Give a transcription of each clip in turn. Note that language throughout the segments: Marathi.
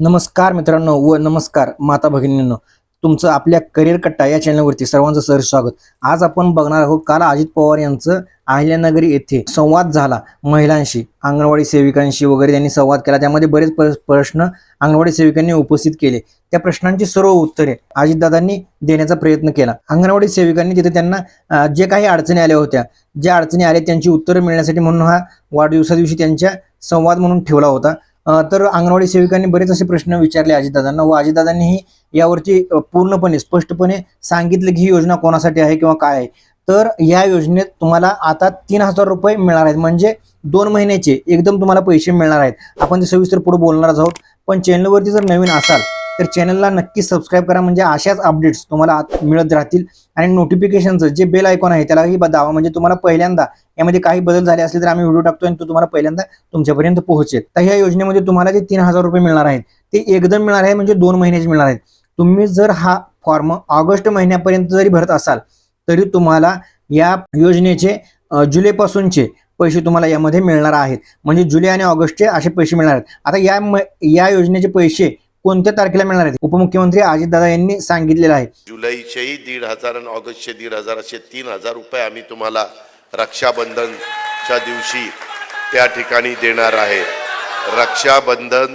नमस्कार मित्रांनो व नमस्कार माता भगिनींनो. तुमचं आपल्या करिअर कट्टा या चॅनलवरती सर्वांचं सर स्वागत. आज आपण बघणार आहोत काल अजित पवार यांचं अहिल्यानगरी येथे संवाद झाला महिलांशी अंगणवाडी सेविकांशी वगैरे त्यांनी संवाद केला. त्यामध्ये बरेच प्र- प्रश्न अंगणवाडी सेविकांनी उपस्थित केले. त्या प्रश्नांची सर्व उत्तरे अजितदादांनी देण्याचा प्रयत्न केला. अंगणवाडी सेविकांनी तिथे त्यांना जे काही अडचणी आल्या होत्या ज्या अडचणी आल्या त्यांची उत्तरं मिळण्यासाठी म्हणून हा वाढदिवसा दिवशी त्यांच्या संवाद म्हणून ठेवला होता. तर अंगणवाडी सेविकांनी बरेच असे प्रश्न विचारले अजितदादांना व अजितदादांनीही यावरती पूर्णपणे स्पष्टपणे सांगितलं की ही योजना कोणासाठी आहे किंवा काय आहे. तर या योजनेत तुम्हाला आता तीन हजार रुपये मिळणार आहेत. म्हणजे दोन महिन्याचे एकदम तुम्हाला पैसे मिळणार आहेत. आपण ते सविस्तर पुढे बोलणारच आहोत. पण चॅनलवरती जर नवीन असाल तर चॅनलला नक्की सबस्क्राईब करा. म्हणजे अशाच अपडेट्स तुम्हाला आत- मिळत राहतील. आणि नोटिफिकेशनचं जे बेल आयकॉन आहे त्यालाही दावा म्हणजे तुम्हाला पहिल्यांदा यामध्ये काही बदल झाले असले तर आम्ही व्हिडिओ टाकतो आणि तो तुम्हाला पहिल्यांदा तुमच्यापर्यंत पोहोचेल. तर ह्या योजनेमध्ये तुम्हाला जे तीन हजार रुपये मिळणार आहेत ते एकदम मिळणार आहे. म्हणजे दोन महिन्याचे मिळणार आहेत. तुम्ही जर हा फॉर्म ऑगस्ट महिन्यापर्यंत जरी भरत असाल तरी तुम्हाला या योजनेचे जुलैपासूनचे पैसे तुम्हाला यामध्ये मिळणार आहेत. म्हणजे जुलै आणि ऑगस्टचे असे पैसे मिळणार आहेत. आता या म- या योजनेचे पैसे कोणत्या तारखेला मिळणार आहेत? उपमुख्यमंत्री अजितदादा यांनी सांगितलेलं आहे. जुलैचेही दीड हजार आणि ऑगस्टचे दीड हजार असे तीन हजार रुपये आम्ही तुम्हाला रक्षाबंधनच्या दिवशी त्या ठिकाणी देणार आहे. रक्षाबंधन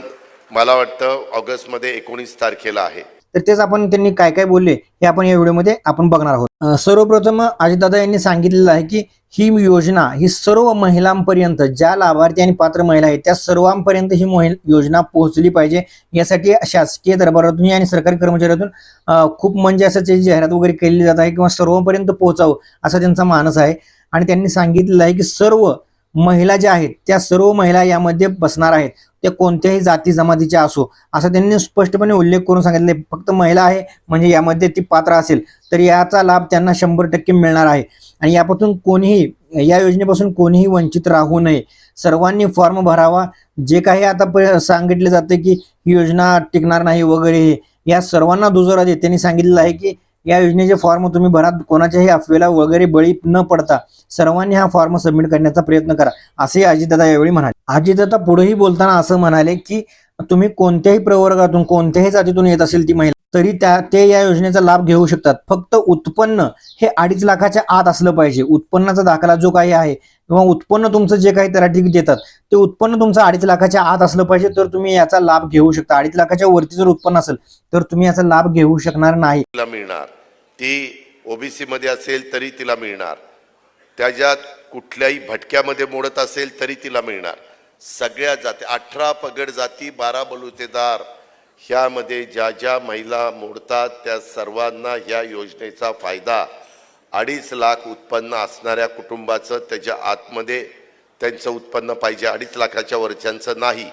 मला वाटतं ऑगस्टमध्ये एकोणीस तारखेला आहे. तर तेच आपण त्यांनी काय काय बोलले हे आपण या व्हिडिओमध्ये आपण बघणार आहोत. सर्वप्रथम अजितदादा यांनी सांगितलेलं आहे की ही योजना ही सर्व महिलांपर्यंत ज्या लाभार्थी आणि पात्र महिला आहेत त्या सर्वांपर्यंत ही मोहि- योजना पोहोचली पाहिजे. यासाठी शासकीय दरबारातून आणि सरकारी कर्मचाऱ्यातून खूप म्हणजे असं त्याची जाहिरात वगैरे केली जात आहे किंवा सर्वांपर्यंत पोहोचावं असा त्यांचा मानस आहे. आणि त्यांनी सांगितलेलं आहे की सर्व महिला ज्या आहेत त्या सर्व महिला यामध्ये बसणार आहेत. त्या कोणत्याही जाती जमातीच्या असो असा त्यांनी स्पष्टपणे उल्लेख करून सांगितले फक्त महिला आहे म्हणजे यामध्ये ती पात्र असेल तर याचा लाभ त्यांना शंभर टक्के मिळणार आहे. आणि यापासून कोणीही या योजनेपासून कोणीही वंचित राहू नये. सर्वांनी फॉर्म भरावा. जे काही आता प- सांगितले जाते की ही योजना टिकणार नाही वगैरे हे, या सर्वांना दुजोरा देत त्यांनी सांगितलेलं आहे की या योजनेचे फॉर्म तुम्ही भरा कोणाच्याही अफवेला वगैरे बळी न पडता सर्वांनी हा फॉर्म सबमिट करण्याचा प्रयत्न करा असे अजितदादा यावेळी म्हणाले. अजितदादा पुढेही बोलताना असं म्हणाले की तुम्ही कोणत्याही प्रवर्गातून कोणत्याही जातीतून येत असेल ती महिला तरी त्या ते या योजनेचा लाभ घेऊ शकतात. फक्त उत्पन्न हे अडीच लाखाच्या आत असलं पाहिजे. उत्पन्नाचा दाखला जो काही आहे किंवा उत्पन्न तुमचं जे काही तलाठी देतात ते उत्पन्न तुमचं अडीच लाखाच्या आत असलं पाहिजे तर तुम्ही याचा लाभ घेऊ शकता. अडीच लाखाच्या वरती जर उत्पन्न असेल तर तुम्ही याचा लाभ घेऊ शकणार नाही. तिला मिळणार. ती ओबीसी मध्ये असेल तरी तिला मिळणार. त्याच्यात कुठल्याही भटक्यामध्ये मोडत असेल तरी तिला मिळणार. सगळ्या जाती अठरा पगड जाती बारा बलुतेदार. ह्यामध्ये ज्या ज्या महिला मोडतात त्या सर्वांना ह्या योजनेचा फायदा. अडीच लाख उत्पन्न असणाऱ्या कुटुंबाचं त्याच्या आतमध्ये त्यांचं उत्पन्न पाहिजे. अडीच लाखाच्या वरच्यांचं नाही.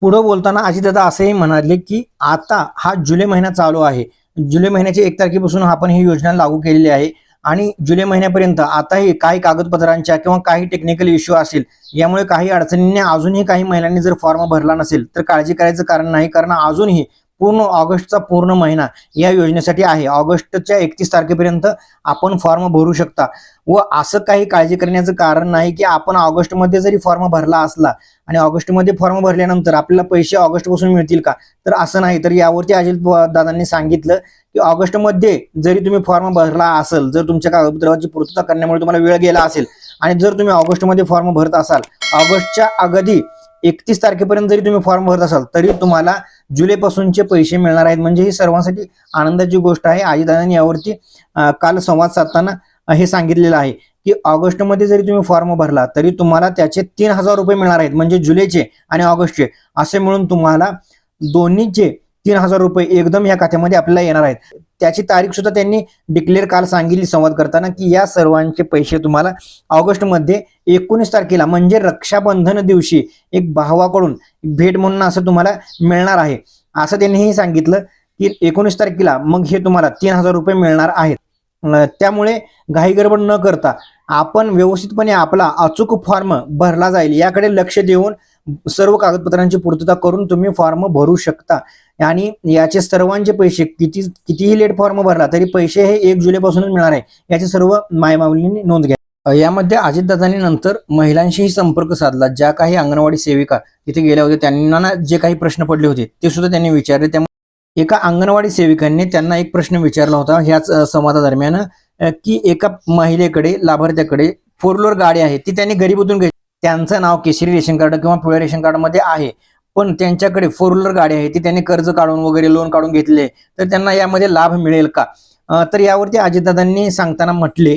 पुढे बोलताना अजितदादा असेही म्हणाले की आता हा जुलै महिना चालू आहे. जुलै महिन्याच्या एक तारखेपासून आपण ही योजना लागू केलेली आहे. आणि जुलै महिन्यापर्यंत आताही काही कागदपत्रांच्या किंवा काही टेक्निकल इश्यू असेल यामुळे काही अडचणींनी अजूनही काही महिलांनी जर फॉर्म भरला नसेल तर काळजी करायचं कारण नाही. कारण अजूनही पूर्ण ऑगस्टचा पूर्ण महिना या योजनेसाठी आहे. ऑगस्टच्या एकतीस तारखेपर्यंत आपण फॉर्म भरू शकता. व असं काही काळजी करण्याचं कारण नाही की आपण ऑगस्टमध्ये जरी फॉर्म भरला असला आणि ऑगस्टमध्ये फॉर्म भरल्यानंतर आपल्याला पैसे ऑगस्टपासून मिळतील का? तर असं नाही. तर यावरती अजित दादांनी सांगितलं की ऑगस्टमध्ये जरी तुम्ही फॉर्म भरला असेल जर तुमच्या कागदपत्राची पूर्तता करण्यामुळे तुम्हाला वेळ गेला असेल आणि जर तुम्ही ऑगस्टमध्ये फॉर्म भरत असाल ऑगस्टच्या अगदी एकतीस तारखेपर्यंत जरी तुम्ही फॉर्म भरत असाल तरी तुम्हाला जुलैपासूनचे पैसे मिळणार आहेत. म्हणजे ही सर्वांसाठी आनंदाची गोष्ट आहे. आजीदादांनी यावरती काल संवाद साधताना हे सांगितलेलं आहे की ऑगस्टमध्ये जरी तुम्ही फॉर्म भरला तरी तुम्हाला त्याचे तीन हजार रुपये मिळणार आहेत. म्हणजे जुलैचे आणि ऑगस्टचे. असे मिळून तुम्हाला दोन्हीचे तीन हजार रुपये एकदम या खात्यामध्ये आपल्याला येणार आहेत. त्याची तारीख सुद्धा त्यांनी डिक्लेअर काल सांगितली संवाद करताना की या सर्वांचे पैसे तुम्हाला ऑगस्टमध्ये एकोणीस तारखेला म्हणजे रक्षाबंधन दिवशी एक भावाकडून भेट म्हणून असं तुम्हाला मिळणार आहे. असं त्यांनीही सांगितलं की एकोणीस तारखेला मग हे तुम्हाला तीन हजार रुपये मिळणार आहेत. त्यामुळे घाईगडबड न करता आपण व्यवस्थितपणे आपला अचूक फॉर्म भरला जाईल याकडे लक्ष देऊन सर्व कागदपत्रांची पूर्तता करून तुम्ही फॉर्म भरू शकता. आणि याचे सर्वांचे पैसे किती कितीही लेट फॉर्म भरला तरी पैसे हे एक जुलैपासूनच मिळणार आहे. याची सर्व मायमाऊलींनी नोंद घ्या. यामध्ये अजितदादांनी नंतर महिलांशीही संपर्क साधला. ज्या काही अंगणवाडी सेविका तिथे गेल्या होत्या त्यांना ना जे काही प्रश्न पडले होते ते सुद्धा त्यांनी विचारले. त्यामुळे एका अंगणवाडी सेविकांनी त्यांना एक प्रश्न विचारला होता ह्याच संवादादरम्यान की एका महिलेकडे लाभार्थ्याकडे फोर व्हीलर गाडी आहे ती त्यांनी गरीबीतून घेतली. त्यांचं नाव केशरी रेशन कार्ड किंवा पिवळ्या रेशन कार्डमध्ये आहे. पण त्यांच्याकडे फोर व्हीलर गाडी आहे ती त्यांनी कर्ज काढून वगैरे लोन काढून घेतले. तर त्यांना यामध्ये लाभ मिळेल का? तर यावरती अजितदादांनी सांगताना म्हटले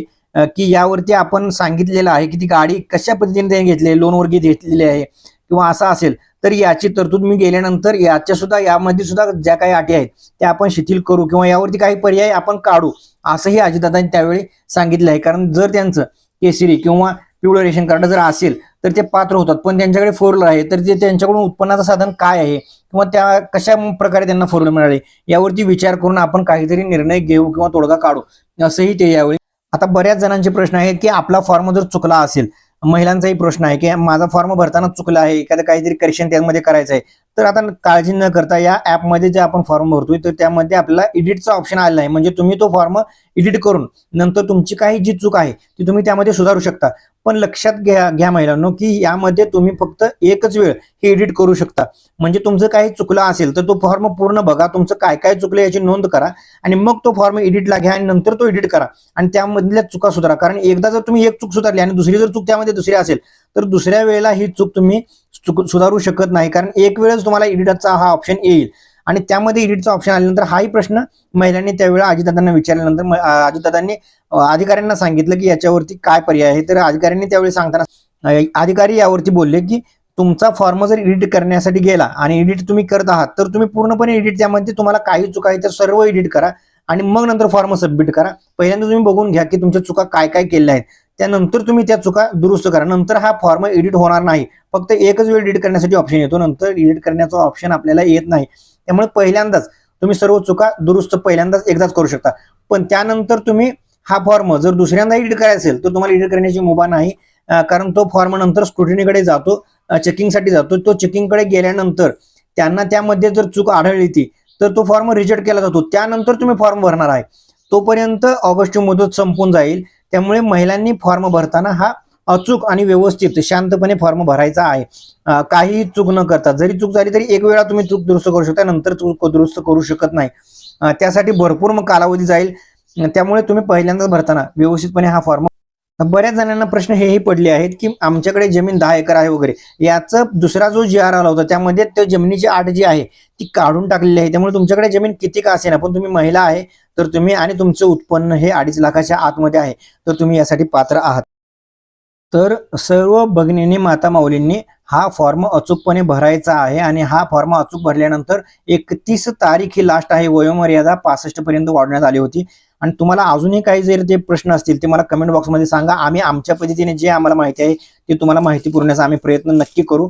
की यावरती आपण सांगितलेलं आहे की ती गाडी कशा पद्धतीने त्यांनी घेतली आहे लोनवर घेतलेली आहे किंवा असं असेल तर याची तरतूद मी गेल्यानंतर याच्या सुद्धा यामध्ये सुद्धा ज्या काही अटी आहेत त्या आपण शिथिल करू किंवा यावरती काही पर्याय आपण काढू असंही अजितदादांनी त्यावेळी सांगितलं आहे. कारण जर त्यांचं केसरी किंवा पिवळं रेशन कार्ड जर असेल तर ते पात्र होतात. पण त्यांच्याकडे फोर व्हीलर आहे तर ते त्यांच्याकडून उत्पन्नाचं साधन काय आहे? किंवा त्या कशा प्रकारे त्यांना फोर व्हीलर मिळाले? यावरती विचार करून आपण काहीतरी निर्णय घेऊ किंवा तोडगा काढू. असंही ते यावेळी. आता बऱ्याच जणांचे प्रश्न आहेत की आपला फॉर्म जर चुकला असेल महिलांचाही प्रश्न आहे की माझा फॉर्म भरताना चुकला आहे एखादं काहीतरी करेक्शन त्यामध्ये करायचं आहे तर आता काळजी न करता या ॲपमध्ये जे आपण फॉर्म भरतोय तर त्यामध्ये आपल्याला एडिटचा ऑप्शन आलेला आहे. म्हणजे तुम्ही तो फॉर्म एडिट करून नंतर तुमची काही जी चूक आहे ती तुम्ही त्यामध्ये सुधारू शकता. पण लक्षात घ्या घ्या महिलांनो की यामध्ये तुम्ही फक्त एकच वेळ हे एडिट करू शकता. म्हणजे तुमचं काही चुकलं असेल तर तो फॉर्म पूर्ण बघा तुमचं काय काय चुकलं याची नोंद करा आणि मग तो फॉर्म एडिटला घ्या आणि नंतर तो एडिट करा. आणि त्यामधल्या चुका सुधारा. कारण एकदा जर तुम्ही एक चूक सुधारली आणि दुसरी जर चूक त्यामध्ये दुसरी असेल तर दुसऱ्या वेळेला ही चूक तुम्ही सुधारू शकत नाही. कारण एक वेळेस तुम्हाला इडिटचा हा ऑप्शन येईल. आणि त्यामध्ये एडिटचा ऑप्शन आल्यानंतर हाही प्रश्न महिलांनी त्यावेळेला अजितदादांना विचारल्यानंतर अजितदादांनी अधिकाऱ्यांना सांगितलं की याच्यावरती काय पर्याय आहे. तर अधिकाऱ्यांनी त्यावेळी सांगताना अधिकारी यावरती बोलले की तुमचा फॉर्म जर एडिट करण्यासाठी गेला आणि एडिट तुम्ही करत आहात तर तुम्ही पूर्णपणे एडिट त्यामध्ये तुम्हाला काही चुका आहे तर सर्व एडिट करा आणि मग नंतर फॉर्म सबमिट करा. पहिल्यांदा तुम्ही बघून घ्या की तुमच्या चुका काय काय केल्या आहेत. त्यानंतर तुम्ही त्या चुका दुरुस्त करा. नंतर हा फॉर्म एडिट होणार नाही. फक्त एकच वेळ एडिट करण्यासाठी ऑप्शन येतो. नंतर एडिट करण्याचा ऑप्शन आपल्याला येत नाही. त्यामुळे पहिल्यांदाच तुम्ही सर्व चुका दुरुस्त पहिल्यांदाच एकदाच करू शकता. पण त्यानंतर तुम्ही हा फॉर्म जर दुसऱ्यांदा एडिट करायचा असेल तर तुम्हाला एडिट करण्याची मुभा नाही. कारण तो फॉर्म नंतर स्क्रुटिनीकडे जातो चेकिंगसाठी जातो. तो चेकिंगकडे गेल्यानंतर त्यांना त्यामध्ये जर चूक आढळली ती तर तो फॉर्म रिजेक्ट केला जातो. त्यानंतर तुम्ही फॉर्म भरणार आहे. तोपर्यंत ऑगस्टची मुदत संपून जाईल. त्यामुळे महिलांनी फॉर्म भरताना हा अचूक आणि व्यवस्थित शांतपणे फॉर्म भरायचा आहे. काहीही काही चूक न करता जरी चूक झाली तरी एक वेळा तुम्ही चूक दुरुस्त करू शकता नंतर चूक दुरुस्त करू शकत नाही. त्यासाठी भरपूर मग कालावधी जाईल. त्यामुळे तुम्ही पहिल्यांदाच भरताना व्यवस्थितपणे हा फॉर्म बऱ्याच जणांना प्रश्न हेही पडले आहेत की आमच्याकडे जमीन दहा एकर आहे वगैरे. याचा दुसरा जो जी आर आला होता त्यामध्ये त्या जमिनीची आठ जी आहे ती काढून टाकलेली आहे. त्यामुळे तुमच्याकडे जमीन किती का असेल पण तुम्ही महिला आहे तर तुम्ही आणि तुमचं उत्पन्न हे अडीच लाखाच्या आतमध्ये आहे तर तुम्ही यासाठी पात्र आहात. तर सर्व भगिनींनी माता माऊलींनी हा फॉर्म अचूकपणे भरायचा आहे आणि हा फॉर्म अचूक भरल्यानंतर एकतीस तारीख ही लास्ट आहे. वयोमर्यादा पासष्ट पर्यंत वाढवण्यात आली होती. आणि तुम्हाला अजूनही काही जर जे प्रश्न असतील ते मला कमेंट बॉक्समध्ये सांगा. आम्ही आमच्या पद्धतीने जे आम्हाला माहिती आहे ते तुम्हाला माहिती पुरवण्याचा आम्ही प्रयत्न नक्की करू.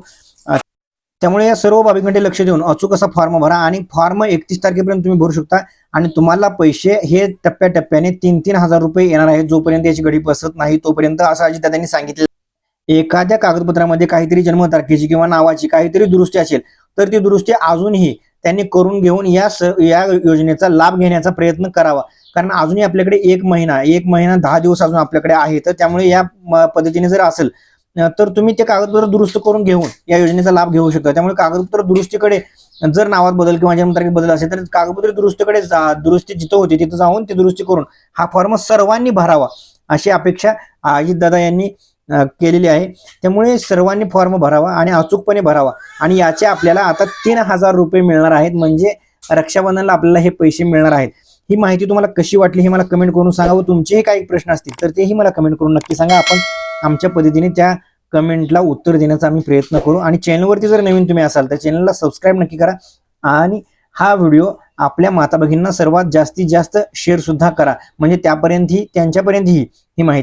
त्यामुळे या सर्व बाबींकडे लक्ष देऊन अचूक असा फॉर्म भरा आणि फॉर्म एकतीस तारखेपर्यंत तुम्ही भरू शकता. आणि तुम्हाला पैसे हे टप्प्याटप्प्याने तीन तीन हजार रुपये येणार आहेत. जोपर्यंत याची घडी बसत नाही तोपर्यंत असं त्यांनी सांगितलं. एखाद्या कागदपत्रामध्ये काहीतरी जन्मतारखेची किंवा नावाची काहीतरी दुरुस्ती असेल तर ती दुरुस्ती अजूनही त्यांनी करून घेऊन या स या योजनेचा लाभ घेण्याचा प्रयत्न करावा. कारण अजूनही आपल्याकडे एक महिना एक महिना दहा दिवस अजून आपल्याकडे आहे. तर त्यामुळे या म- पद्धतीने जर असेल तर तुम्ही ते कागदपत्र दुरुस्त करून घेऊन या योजनेचा लाभ घेऊ शकता. त्यामुळे कागदपत्र दुरुस्तीकडे जर नावात बदल किंवा जन्मतारखेत बदल असेल तर कागदपत्र दुरुस्तीकडे जा- दुरुस्ती जिथं होती तिथं जाऊन ती दुरुस्ती करून हा फॉर्म सर्वांनी भरावा अशी अपेक्षा अजितदादा यांनी केलेली आहे. त्यामुळे सर्वांनी फॉर्म भरावा आणि अचूकपणे भरावा. आणि याचे आपल्याला आता तीन हजार रुपये मिळणार आहेत. म्हणजे रक्षाबंधनला आपल्याला हे पैसे मिळणार आहेत. ही माहिती तुम्हाला कशी वाटली हे मला कमेंट करून सांगा व तुमचेही काही प्रश्न असतील तर तेही मला कमेंट करून नक्की सांगा. आपण आमच्या पद्धतीने त्या कमेंटला उत्तर देण्याचा आम्ही प्रयत्न करू. आणि चॅनलवरती जर नवीन तुम्ही असाल तर चॅनलला सबस्क्राईब नक्की करा. आणि हा व्हिडिओ आपल्या माता भगिनींना सर्वात जास्तीत जास्त शेअर सुद्धा करा. म्हणजे त्यापर्यंत ही त्यांच्यापर्यंत ही माहिती